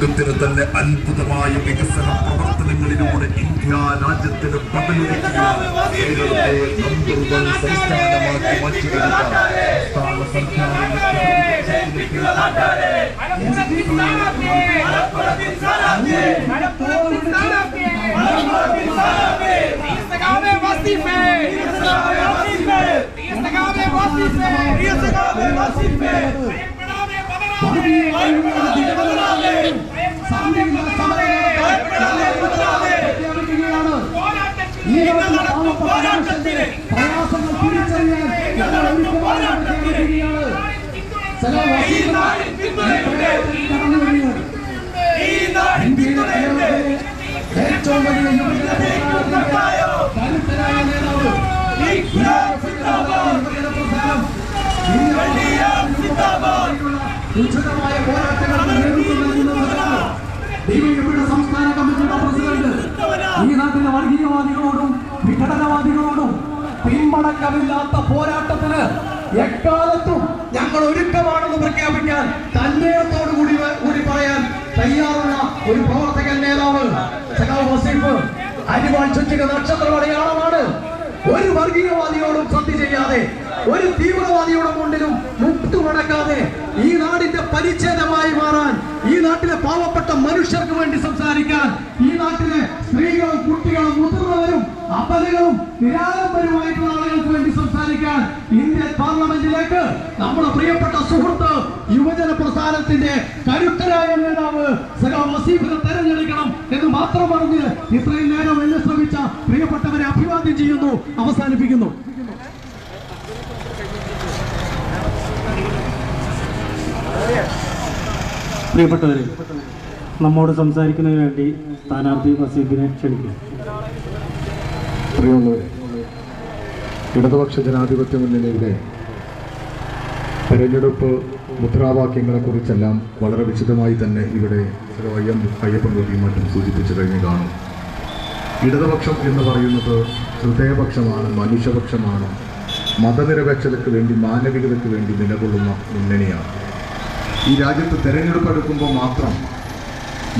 ലോകത്തിന് തന്നെ അത്ഭുതമായ വികസന പ്രവർത്തനങ്ങളിലൂടെ ഇന്ത്യ രാജ്യത്തിന് പതനൊരുക്കുകയാണ് കേരളത്തെ നമ്പർ സംസ്ഥാന സർക്കാരിന്റെ പ്രയാസങ്ങൾ തിരിച്ചറിയാൻ ഞങ്ങൾ ഒരുക്കമാണ് പ്രഖ്യാപിക്കുകയാണ്. സലാം കടന്നു വരികയാണ്. ഇന്ത്യയിലെ ഏറ്റവും വലിയ യുവജന പ്രസ്ഥാനത്തിന്റെ കരുത്തരായ നേതാവ് യുവജന വിഘടനവാദികളോടും പിന്മടക്കമില്ലാത്ത പോരാട്ടത്തിന് എക്കാലത്തും ഞങ്ങൾ ഒരുക്കമാണെന്ന് പ്രഖ്യാപിക്കാൻ തന്മയത്തോടു കൂടി കൂടി പറയാൻ തയ്യാറുള്ള ഒരു പ്രവർത്തകൻ നേതാവ് വസീഫ്. അരിവാൾ ചുറ്റിക നക്ഷത്ര അടയാളമാണ്. ഒരു വർഗീയവാദിയോടും സന്ധി ചെയ്യാതെ ഒരു തീവ്രവാദിയുടെ മുട്ടു മുട്ടുമടക്കാതെ ഈ നാടിന്റെ പരിച്ഛേദമായി മാറാൻ ഈ നാട്ടിലെ പാവപ്പെട്ട മനുഷ്യർക്ക് വേണ്ടി സംസാരിക്കാൻ ഈ നാട്ടിലെ സ്ത്രീകളും നിരാലംബരുമായിട്ടുള്ള ആളുകൾക്ക് വേണ്ടി സംസാരിക്കാൻ ഇന്ത്യൻ പാർലമെന്റിലേക്ക് നമ്മുടെ പ്രിയപ്പെട്ട സുഹൃത്ത് യുവജന പ്രസ്ഥാനത്തിന്റെ കരുത്തരായ നേതാവ് തെരഞ്ഞെടുക്കണം എന്ന് മാത്രം പറഞ്ഞ് ഇത്രയും നേരം എന്നെ ശ്രമിച്ച പ്രിയപ്പെട്ടവരെ അഭിവാദ്യം ചെയ്യുന്നു അവസാനിപ്പിക്കുന്നു. പ്രിയപ്പെട്ടവരെ നമ്മോട് സംസാരിക്കുന്നതിന് വേണ്ടി സ്ഥാനാർത്ഥി വസീഫിനെ ക്ഷണിക്കുന്നു. പ്രിയമുള്ളവരെ ഇടതുപക്ഷ ജനാധിപത്യ മുന്നണിയുടെ തെരഞ്ഞെടുപ്പ് മുദ്രാവാക്യങ്ങളെക്കുറിച്ചെല്ലാം വളരെ വിശദമായി തന്നെ ഇവിടെ അയ്യം അയ്യപ്പൻ കുട്ടിയും മറ്റും സൂചിപ്പിച്ചു കഴിഞ്ഞ് കാണും. ഇടതുപക്ഷം എന്ന് പറയുന്നത് ഹൃദയപക്ഷമാണ് മനുഷ്യപക്ഷമാണ് മതനിരപേക്ഷതയ്ക്ക് വേണ്ടി മാനവികതയ്ക്ക് വേണ്ടി നിലകൊള്ളുന്ന മുന്നണിയാണ്. ഈ രാജ്യത്ത് തെരഞ്ഞെടുപ്പ് എടുക്കുമ്പോൾ മാത്രം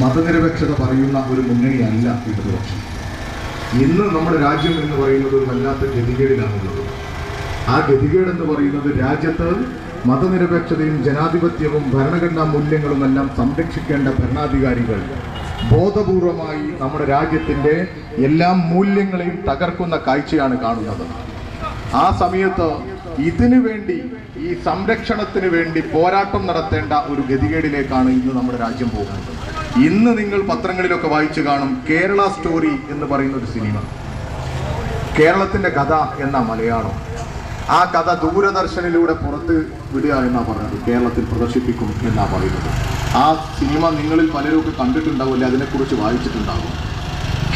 മതനിരപേക്ഷത പറയുന്ന ഒരു മുന്നണിയല്ല ഇടതുപക്ഷം. ഇന്ന് നമ്മുടെ രാജ്യം എന്ന് പറയുന്നത് ഒരു വല്ലാത്ത ഗതികേടിലാണുള്ളത്. ആ ഗതികേട് എന്ന് പറയുന്നത് രാജ്യത്ത് മതനിരപേക്ഷതയും ജനാധിപത്യവും ഭരണഘടനാ മൂല്യങ്ങളും എല്ലാം സംരക്ഷിക്കേണ്ട ഭരണാധികാരികൾ ബോധപൂർവമായി നമ്മുടെ രാജ്യത്തിന്റെ എല്ലാ മൂല്യങ്ങളെയും തകർക്കുന്ന കാഴ്ചയാണ് കാണുന്നത്. ആ സമയത്ത് ഇതിനു വേണ്ടി ഈ സംരക്ഷണത്തിന് വേണ്ടി പോരാട്ടം നടത്തേണ്ട ഒരു ഗതികേടിലേക്കാണ് ഇന്ന് നമ്മുടെ രാജ്യം പോകുന്നത്. ഇന്ന് നിങ്ങൾ പത്രങ്ങളിലൊക്കെ വായിച്ചു കാണും കേരള സ്റ്റോറി എന്ന് പറയുന്ന ഒരു സിനിമ. കേരളത്തിന്റെ കഥ എന്ന മലയാളം. ആ കഥ ദൂരദർശനിലൂടെ പുറത്ത് വിടുക എന്നാ പറയുന്നത്. കേരളത്തിൽ പ്രദർശിപ്പിക്കും എന്നാ പറയുന്നത്. ആ സിനിമ നിങ്ങളിൽ പലരും ഒക്കെ കണ്ടിട്ടുണ്ടാവില്ല അതിനെക്കുറിച്ച് വായിച്ചിട്ടുണ്ടാകും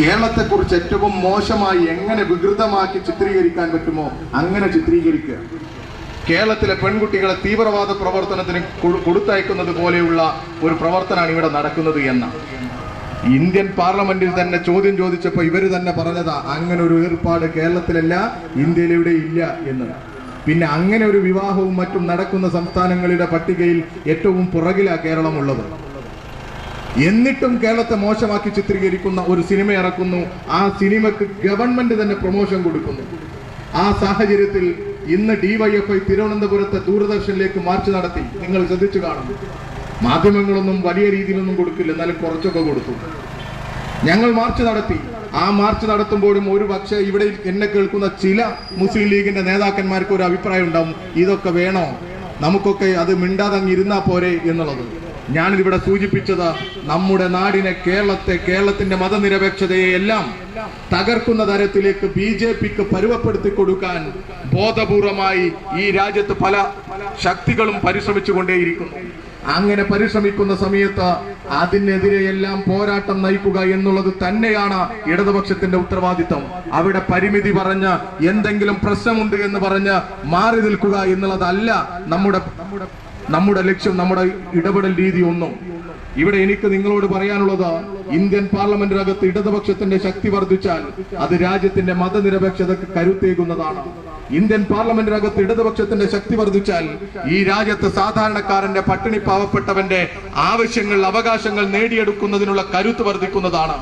കേരളത്തെക്കുറിച്ച് ഏറ്റവും മോശമായി എങ്ങനെ വികൃതമാക്കി ചിത്രീകരിക്കാൻ പറ്റുമോ? അങ്ങനെ ചിത്രീകരിക്കുക. കേരളത്തിലെ പെൺകുട്ടികളെ തീവ്രവാദ പ്രവർത്തനത്തിന് കൊടുത്തയക്കുന്നത് പോലെയുള്ള ഒരു പ്രവർത്തനമാണ് ഇവിടെ നടക്കുന്നത് എന്ന. ഇന്ത്യൻ പാർലമെന്റിൽ തന്നെ ചോദ്യം ചോദിച്ചപ്പോൾ ഇവർ തന്നെ പറഞ്ഞതാ അങ്ങനെ ഒരു ഏർപ്പാട് കേരളത്തിലല്ല ഇന്ത്യയിലെവിടെ ഇല്ല എന്ന്. പിന്നെ അങ്ങനെ ഒരു വിവാഹവും മറ്റും നടക്കുന്ന സംസ്ഥാനങ്ങളുടെ പട്ടികയിൽ ഏറ്റവും പുറകിലാ കേരളമുള്ളത്. എന്നിട്ടും കേരളത്തെ മോശമാക്കി ചിത്രീകരിക്കുന്ന ഒരു സിനിമ ഇറക്കുന്നു. ആ സിനിമക്ക് ഗവൺമെന്റ് തന്നെ പ്രൊമോഷൻ കൊടുക്കുന്നു. ആ സാഹചര്യത്തിൽ ഇന്ന് ഡിവൈഎഫ്ഐ തിരുവനന്തപുരത്തെ ദൂരദർശനിലേക്ക് മാർച്ച് നടത്തി. നിങ്ങൾ ശ്രദ്ധിച്ചു കാണും മാധ്യമങ്ങളൊന്നും വലിയ രീതിയിലൊന്നും കൊടുക്കില്ല. എന്നാലും കുറച്ചൊക്കെ കൊടുത്തു. ഞങ്ങൾ മാർച്ച് നടത്തി. ആ മാർച്ച് നടത്തുമ്പോഴും ഒരു പക്ഷേ ഇവിടെ എന്നെ കേൾക്കുന്ന ചില മുസ്ലിം ലീഗിന്റെ നേതാക്കന്മാർക്ക് ഒരു അഭിപ്രായം ഉണ്ടാവും. ഇതൊക്കെ വേണോ? നമുക്കൊക്കെ അത് മിണ്ടാതങ്ങിരുന്നാ പോരെ എന്നുള്ളത്. ഞാനിവിടെ സൂചിപ്പിച്ചത് നമ്മുടെ നാടിനെ കേരളത്തെ കേരളത്തിന്റെ മതനിരപേക്ഷതയെ എല്ലാം തകർക്കുന്ന തരത്തിലേക്ക് ബി ജെ പിക്ക് പരുവപ്പെടുത്തി കൊടുക്കാൻ ബോധപൂർവമായി ഈ രാജ്യത്ത് പല ശക്തികളും പരിശ്രമിച്ചുകൊണ്ടേയിരിക്കുന്നു. അങ്ങനെ പരിശ്രമിക്കുന്ന സമയത്ത് അതിനെതിരെയെല്ലാം പോരാട്ടം നയിക്കുക എന്നുള്ളത് തന്നെയാണ് ഇടതുപക്ഷത്തിന്റെ ഉത്തരവാദിത്തം. അവിടെ പരിമിതി പറഞ്ഞ് എന്തെങ്കിലും പ്രശ്നമുണ്ട് എന്ന് പറഞ്ഞ് മാറി നിൽക്കുക എന്നുള്ളതല്ല നമ്മുടെ നമ്മുടെ ലക്ഷ്യം നമ്മുടെ ഇടപെടൽ രീതി ഒന്നും. ഇവിടെ എനിക്ക് നിങ്ങളോട് പറയാനുള്ളത് ഇന്ത്യൻ പാർലമെന്റിനകത്ത് ഇടതുപക്ഷത്തിന്റെ ശക്തി വർദ്ധിച്ചാൽ അത് രാജ്യത്തിന്റെ മതനിരപേക്ഷതയ്ക്ക് കരുത്തേകുന്നതാണ്. ഇന്ത്യൻ പാർലമെന്റിനകത്ത് ഇടതുപക്ഷത്തിന്റെ ശക്തി വർദ്ധിച്ചാൽ ഈ രാജ്യത്ത് സാധാരണക്കാരന്റെ പട്ടിണി പാവപ്പെട്ടവന്റെ ആവശ്യങ്ങൾ അവകാശങ്ങൾ നേടിയെടുക്കുന്നതിനുള്ള കരുത്ത് വർദ്ധിക്കുന്നതാണ്.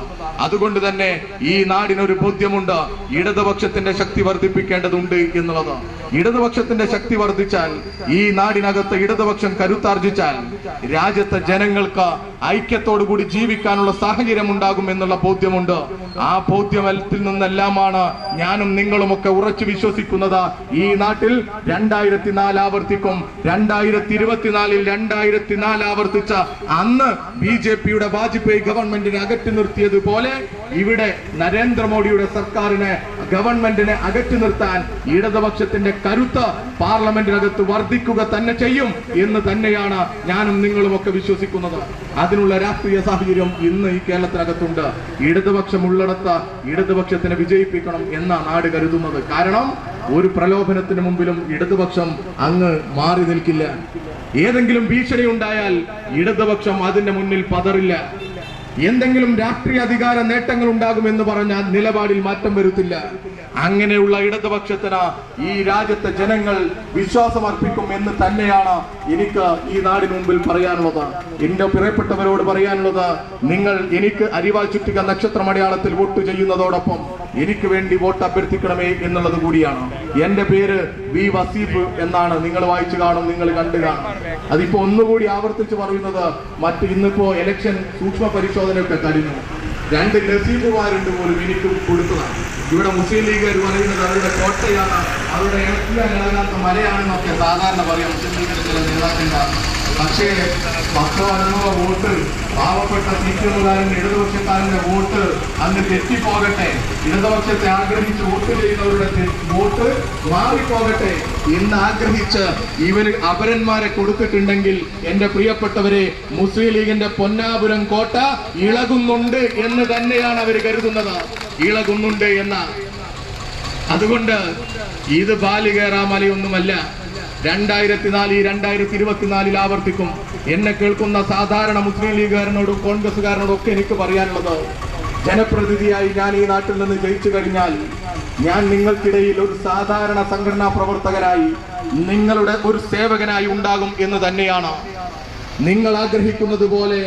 അതുകൊണ്ട് തന്നെ ഈ നാടിനൊരു ബോധ്യമുണ്ട്. ഇടതുപക്ഷത്തിന്റെ ശക്തി വർദ്ധിപ്പിക്കേണ്ടതുണ്ട് എന്നുള്ളത്. ഇടതുപക്ഷത്തിന്റെ ശക്തി വർദ്ധിച്ചാൽ ഈ നാടിനകത്ത് ഇടതുപക്ഷം കരുത്താർജിച്ചാൽ രാജ്യത്തെ ജനങ്ങൾക്ക് ഐക്യത്തോടു കൂടി ജീവിക്കാനുള്ള സാഹചര്യം ഉണ്ടാകും എന്നുള്ള ബോധ്യമുണ്ട്. ആ ബോധ്യമത്തിൽ നിന്നെല്ലാമാണ് ഞാനും നിങ്ങളുമൊക്കെ ഉറച്ചു വിശ്വസിക്കുന്നത്. ഈ നാട്ടിൽ രണ്ടായിരത്തി നാല് ആവർത്തിക്കും. രണ്ടായിരത്തി ഇരുപത്തിനാലിൽ രണ്ടായിരത്തി നാല് ആവർത്തിച്ച അന്ന് ബി ജെ പിയുടെ വാജ്പേയി ഗവൺമെന്റിനെ അകറ്റി നിർത്തിയതുപോലെ ഇവിടെ നരേന്ദ്രമോദിയുടെ സർക്കാരിനെ ഗവൺമെന്റിനെ അകറ്റി നിർത്താൻ ഇടതുപക്ഷത്തിന്റെ കരുത്ത് പാർലമെന്റിനകത്ത് വർദ്ധിക്കുക തന്നെ ചെയ്യും എന്ന് തന്നെയാണ് ഞാനും നിങ്ങളുമൊക്കെ വിശ്വസിക്കുന്നത്. അതിനുള്ള രാഷ്ട്രീയ സാഹചര്യം ഇന്ന് ഈ കേരളത്തിനകത്തുണ്ട്. ഇടതുപക്ഷം ഉള്ളടത്ത ഇടതുപക്ഷത്തിനെ വിജയിപ്പിക്കണം എന്ന നാട് കരുതുന്നത്. കാരണം ഒരു പ്രലോഭനത്തിന് മുമ്പിലും ഇടതുപക്ഷം അങ്ങ് മാറി നിൽക്കില്ല. ഏതെങ്കിലും ഭീഷണി ഉണ്ടായാൽ ഇടതുപക്ഷം അതിന്റെ മുന്നിൽ പതറില്ല. എന്തെങ്കിലും രാഷ്ട്രീയ അധികാര നേട്ടങ്ങൾ ഉണ്ടാകുമെന്ന് പറഞ്ഞാൽ നിലപാടിൽ മാറ്റം വരുത്തില്ല. അങ്ങനെയുള്ള ഇടതുപക്ഷത്തിന് ഈ രാജ്യത്തെ ജനങ്ങൾ വിശ്വാസം അർപ്പിക്കും എന്ന് തന്നെയാണ് എനിക്ക് ഈ നാടിന് മുമ്പിൽ പറയാനുള്ളത്. എന്റെ പ്രിയപ്പെട്ടവരോട് പറയാനുള്ളത് നിങ്ങൾ എനിക്ക് അരിവാൾ ചുറ്റിക നക്ഷത്രമടയാളത്തിൽ വോട്ട് ചെയ്യുന്നതോടൊപ്പം എനിക്ക് വേണ്ടി വോട്ട് അഭ്യർത്ഥിക്കണമേ എന്നുള്ളത് കൂടിയാണ്. എന്റെ പേര് വി വസീഫ് എന്നാണ്. നിങ്ങൾ വായിച്ചു കാണും നിങ്ങൾ കണ്ടു കാണും. അതിപ്പോ ഒന്നുകൂടി ആവർത്തിച്ച് പറയുന്നത് മറ്റ് ഇന്നിപ്പോ ഇലക്ഷൻ സൂക്ഷ്മ പരിശോധനയൊക്കെ കഴിഞ്ഞു. രണ്ട് നസീബുമാരുണ്ട് പോലും എനിക്ക് കൊടുത്തതാണ്. ഇവിടെ മുസ്ലിം ലീഗുകാർ പറയുന്നത് അവരുടെ കോട്ടയാണ്. അവരുടെ ഇളക്കിയാൽ ഇളകാത്ത മലയാണെന്നൊക്കെ സാധാരണ പറയാം. മുസ്ലിം ലീഗിന്റെ ചില നേതാക്കന്മാർ. പക്ഷേ പത്തോ വോട്ട് പാവപ്പെട്ട സി പി എമ്മുകാരന്റെ ഇടതുപക്ഷക്കാരന്റെ വോട്ട് അന്ന് തെറ്റിപ്പോകട്ടെ. ഇടതുപക്ഷത്തെ ആഗ്രഹിച്ച് വോട്ട് ചെയ്യുന്നവരുടെ വോട്ട് മാറിപ്പോകട്ടെ. എന്ന് ആഗ്രഹിച്ച് ഇവർ അപരന്മാരെ കൊടുത്തിട്ടുണ്ടെങ്കിൽ എന്റെ പ്രിയപ്പെട്ടവരെ മുസ്ലിം ലീഗിന്റെ പൊന്നാപുരം കോട്ട ഇളകുന്നുണ്ട് എന്ന് തന്നെയാണ് അവർ കരുതുന്നത്. ഇളകുന്നുണ്ട് എന്ന. അതുകൊണ്ട് ഇത് ബാലികേറാമലയൊന്നുമല്ല രണ്ടായിരത്തി നാല് രണ്ടായിരത്തി ഇരുപത്തിനാലിൽ ആവർത്തിക്കും. എന്നെ കേൾക്കുന്ന സാധാരണ മുസ്ലിം ലീഗുകാരനോടും കോൺഗ്രസ്സുകാരനോടും ഒക്കെ എനിക്ക് പറയാനുള്ളത് ജനപ്രതിനിധിയായി ഞാൻ ഈ നാട്ടിൽ നിന്ന് ജയിച്ചു കഴിഞ്ഞാൽ ഞാൻ നിങ്ങൾക്കിടയിൽ ഒരു സാധാരണ സംഘടനാ പ്രവർത്തകരായി നിങ്ങളുടെ ഒരു സേവകനായി ഉണ്ടാകും എന്ന് തന്നെയാണ്. നിങ്ങൾ ആഗ്രഹിക്കുന്നത് പോലെ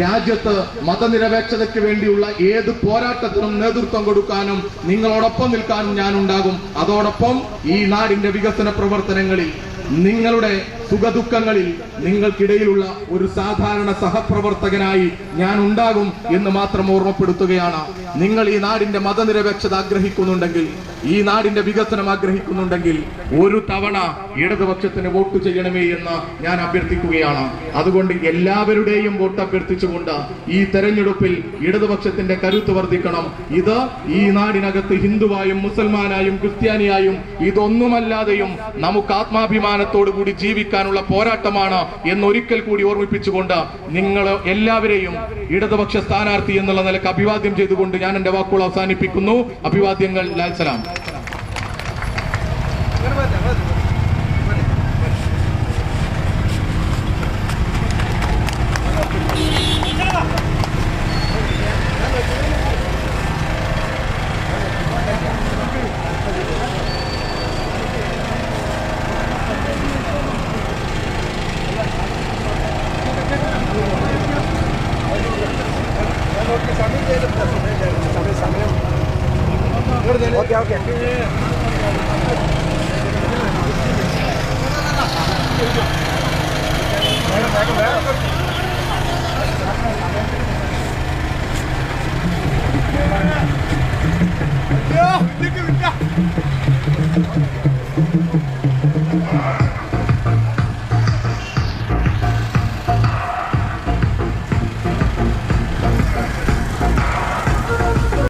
രാജ്യത്ത് മതനിരപേക്ഷതയ്ക്ക് വേണ്ടിയുള്ള ഏത് പോരാട്ടത്തിനും നേതൃത്വം കൊടുക്കാനും നിങ്ങളോടൊപ്പം നിൽക്കാനും ഞാൻ ഉണ്ടാകും. അതോടൊപ്പം ഈ നാടിന്റെ വികസന പ്രവർത്തനങ്ങളിൽ നിങ്ങളുടെ സുഖദുഃഖങ്ങളിൽ നിങ്ങൾക്കിടയിലുള്ള ഒരു സാധാരണ സഹപ്രവർത്തകനായി ഞാൻ ഉണ്ടാകും എന്ന് മാത്രം ഓർമ്മപ്പെടുത്തുകയാണ്. നിങ്ങൾ ഈ നാടിന്റെ മതനിരപേക്ഷത ആഗ്രഹിക്കുന്നുണ്ടെങ്കിൽ ഈ നാടിന്റെ വികസനം ആഗ്രഹിക്കുന്നുണ്ടെങ്കിൽ ഒരു തവണ ഇടതുപക്ഷത്തിന് വോട്ട് ചെയ്യണമേ എന്ന് ഞാൻ അഭ്യർത്ഥിക്കുകയാണ്. അതുകൊണ്ട് എല്ലാവരുടെയും വോട്ട് അഭ്യർത്ഥിച്ചുകൊണ്ട് ഈ തെരഞ്ഞെടുപ്പിൽ ഇടതുപക്ഷത്തിന്റെ കരുത്ത് വർദ്ധിക്കണം. ഇത് ഈ നാടിനകത്ത് ഹിന്ദുവായും മുസൽമാനായും ക്രിസ്ത്യാനിയായും ഇതൊന്നുമല്ലാതെയും നമുക്ക് ആത്മാഭിമാനത്തോടു കൂടി ജീവിക്കാനുള്ള പോരാട്ടമാണ് എന്നൊരിക്കൽ കൂടി ഓർമ്മിപ്പിച്ചുകൊണ്ട് നിങ്ങൾ എല്ലാവരെയും ഇടതുപക്ഷ സ്ഥാനാർത്ഥി എന്നുള്ള നിലയ്ക്ക് അഭിവാദ്യം ചെയ്തുകൊണ്ട് ഞാൻ എന്റെ വാക്കുകൾ അവസാനിപ്പിക്കുന്നു. അഭിവാദ്യങ്ങൾ okay okay Yeah, look at that.